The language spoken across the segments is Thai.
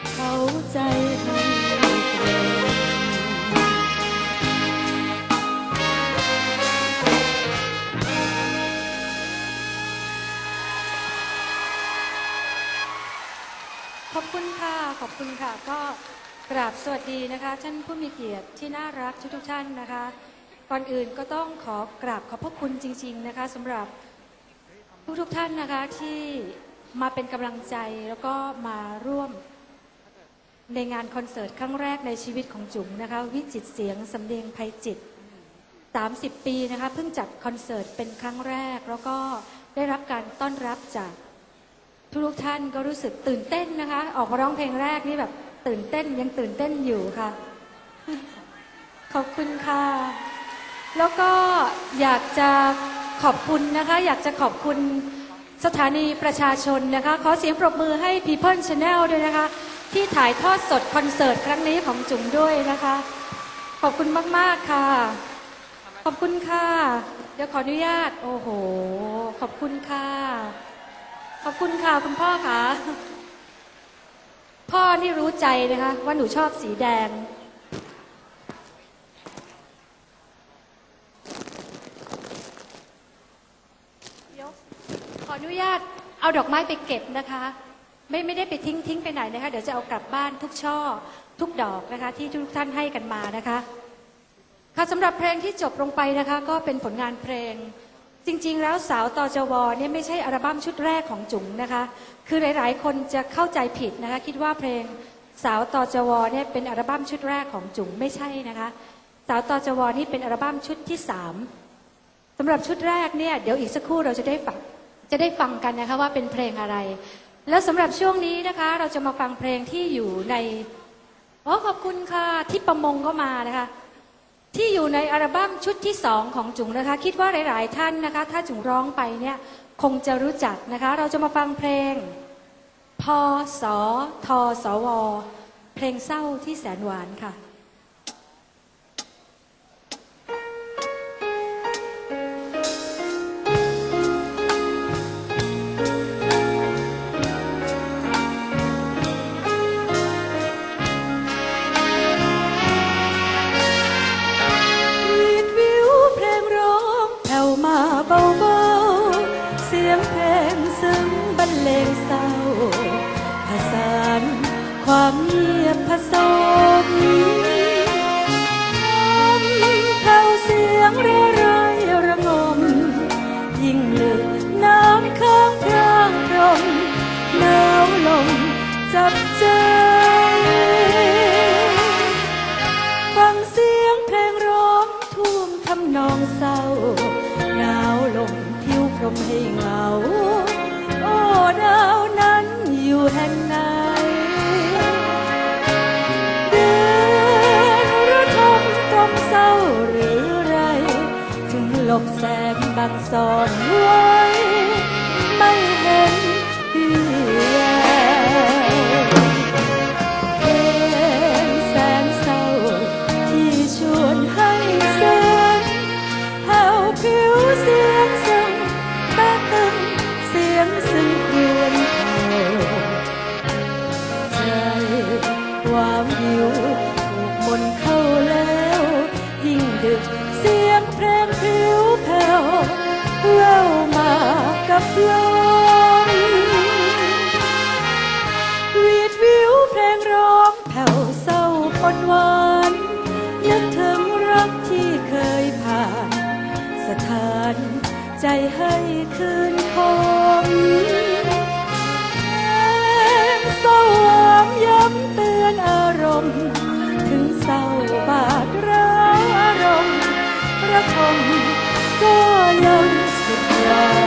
ขอบคุณค่ะ ขอบคุณค่ะ ก็กราบสวัสดีนะคะ ท่านผู้มีเกียรติที่น่ารักทุกทุกท่านนะคะ ก่อนอื่นก็ต้องขอกราบขอบพระคุณจริง ๆนะคะสำหรับทุกทุกท่านนะคะที่มาเป็นกำลังใจแล้วก็มาร่วม ในงานคอนเสิร์ตครั้งแรกในชีวิตของจุ๋มนะคะ วิจิตเสียงสำเนียงไพจิต 30 ปีนะคะเพิ่งจัดคอนเสิร์ตเป็นครั้งแรก แล้วก็ได้รับการต้อนรับจากทุกท่านก็รู้สึกตื่นเต้นนะคะ ออกมาร้องเพลงแรกนี่แบบตื่นเต้นยังตื่นเต้นอยู่ค่ะ ขอบคุณค่ะ แล้วก็อยากจะขอบคุณนะคะ อยากจะขอบคุณ สถานีประชาชนนะคะ ขอเสียงปรบมือให้ People Channel ด้วยนะคะ ที่ถ่ายทอดสดคอนเสิร์ตครั้งนี้ของจุ๋มด้วยนะคะ ขอบคุณมาก ๆ ค่ะ ขอบคุณค่ะ เดี๋ยวขออนุญาต โอ้โห ขอบคุณค่ะ ขอบคุณค่ะ คุณพ่อค่ะ พ่อนี่รู้ใจนะคะ ว่าหนูชอบสีแดง เดี๋ยวขออ นุญาตเอาดอกไม้ไปเก็บนะคะ ไม่ไม่ได้ไปทิ้งทิ้งไปไหนนะคะ เดี๋ยวจะเอากลับบ้านทุกช่อทุกดอกนะคะ ที่ทุกท่านให้กันมานะคะค่ะสำหรับเพลงที่จบลงไปนะคะ ก็เป็นผลงานเพลง จริงๆ แล้วสาวตอจวเนี่ยไม่ใช่อัลบั้มชุดแรกของจุ๋มนะคะ คือหลายๆ คนจะเข้าใจผิดนะคะ คิดว่าเพลงสาวตอจวเนี่ยเป็นอัลบั้มชุดแรกของจุ๋มไม่ใช่นะคะ สาวตอจวนี่เป็นอัลบั้มชุดที่สามสำหรับชุดแรกเนี่ยเดี๋ยวอีกสักครู่เราจะได้ฟัง จะได้ฟังกันนะคะว่าเป็นเพลงอะไร แล้วสำหรับช่วงนี้นะคะ เราจะมาฟังเพลงที่อยู่ในอ๋อขอบคุณค่ะที่ประมงก็มานะคะ ที่อยู่ในอัลบั้มชุดที่สองของจุ๋งนะคะ คิดว่าหลาย ๆ ท่านนะคะ ถ้าจุ๋งร้องไปเนี่ยคงจะรู้จักนะคะ เราจะมาฟังเพลง พอสทสวเพลงเศร้าที่แสนหวานค่ะ มาเบาๆ เสียงเพลงซึ้งบรรเลงเศร้าผสานความเงียบผสม ลบแสงบังซ่อนไว้ กับลมวีดวิวเพลงร้องแผ่วเศร้าปนหวานนึกถึงรักที่เคยผ่าน สถานใจให้คืนคมเพลงสวางย้ำเตือนอารมณ์ ถึงเศร้าบาดร้าวอารมณ์ระทมก็ยังสุดหวา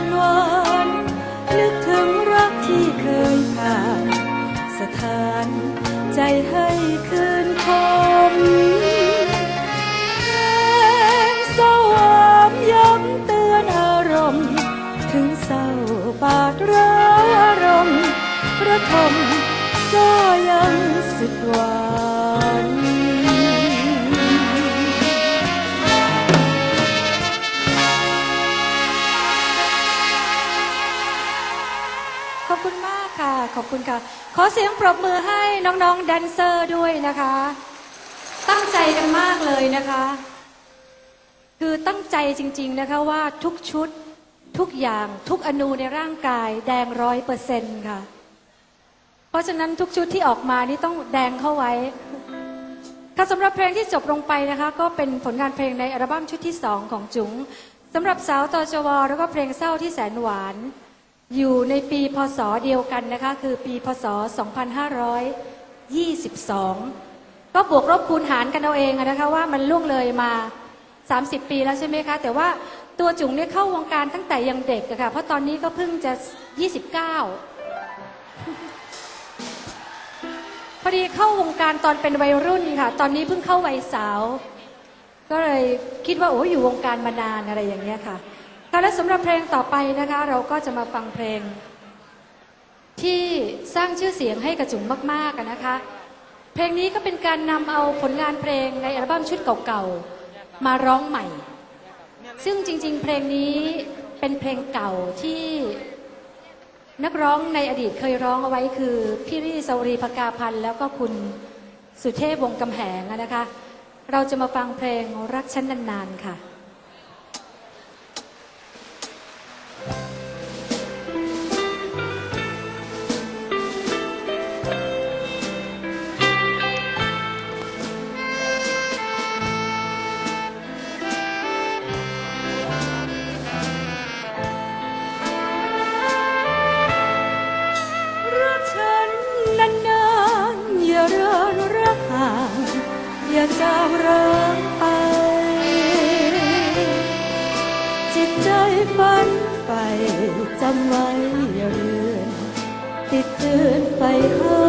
อนวอนนึกถึงรักที่เคยผ่าน สถานใจให้คืนคมสวามย้ำเตือนอารมณ์ ถึงเศร้าปาดร้ารมประทมก็ยังสุดหวาง ค่ะขอบคุณค่ะ ขอเสียงปรบมือให้น้องๆแดนเซอร์ด้วยนะคะ ตั้งใจกันมากเลยนะคะ คือตั้งใจจริง ๆนะคะว่าทุกชุดทุกอย่างทุกอนูในร่างกายแดงร้อยเปอร์เซ็นต์ค่ะ เพราะฉะนั้นทุกชุดที่ออกมานี่ต้องแดงเข้าไว้ค่ะสำหรับเพลงที่จบลงไปนะคะ ก็เป็นผลงานเพลงในอัลบั้มชุดที่สองของจุ๋งสำหรับสาวตอจวแล้วก็เพลงเศร้าที่แสนหวาน อยู่ในปีพศเดียวกันนะคะคือปีพศ 2522 ก็บวกลบคูณหารกันเอาเองนะคะว่ามันล่วงเลยมา 30 ปีแล้วใช่ไหมคะ แต่ว่าตัวจุ๋งเนี่ยเข้าวงการตั้งแต่ยังเด็กอะค่ะเพราะตอนนี้ก็เพิ่งจะ 29 พอดีเข้าวงการตอนเป็นวัยรุ่นค่ะ ตอนนี้เพิ่งเข้าวัยสาว ก็เลยคิดว่าโอ้อยู่วงการมานานอะไรอย่างเงี้ยค่ะ ค่ะและสำหรับเพลงต่อไปนะคะ เราก็จะมาฟังเพลง ที่สร้างชื่อเสียงให้กระจุ๋มมากๆนะคะ เพลงนี้ก็เป็นการนำเอาผลงานเพลงในอัลบั้มชุดเก่าๆมาร้องใหม่ ซึ่งจริงๆ เพลงนี้เป็นเพลงเก่าที่นักร้องในอดีตเคยร้องเอาไว้คือ พี่รี่สวรีภกาพันธ์แล้วก็คุณสุเทพวงกำแหงนะคะ เราจะมาฟังเพลงรักฉันนานๆค่ะ รักฉันนานๆ อย่าเรินรักห่างอย่าจางริง จำไว้อย่าเรือนติดตื่นไปหา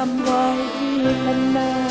ำจำไว้นาน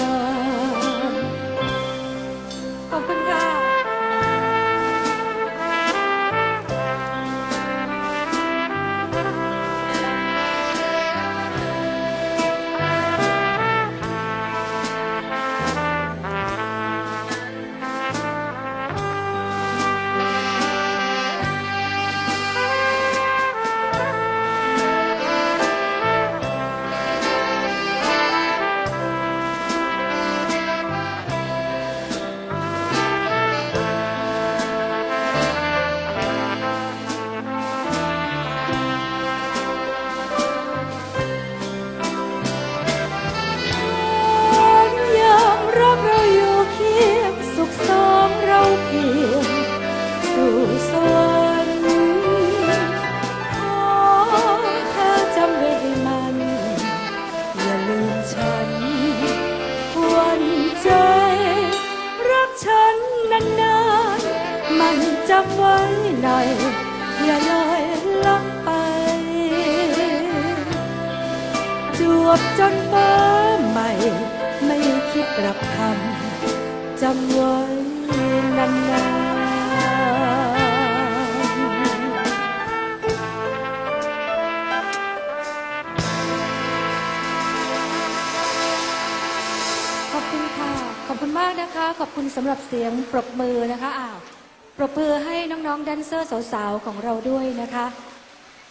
เพียงสู่สวรรค์ขอเธอจำไว้ให้มัน อย่าลืมฉันวันใจ รักฉันนานๆ มันจำไว้หน่อย อย่าลอยลับไป จวบจนฟ้าใหม่ ไม่คิดกลับคำจำไว้ นานๆขอบคุณค่ะ ขอบคุณมากนะคะ ขอบคุณสำหรับเสียงปรบมือนะคะอ้าวปรบมือให้น้องๆแดนเซอร์สาวๆของเราด้วยนะคะ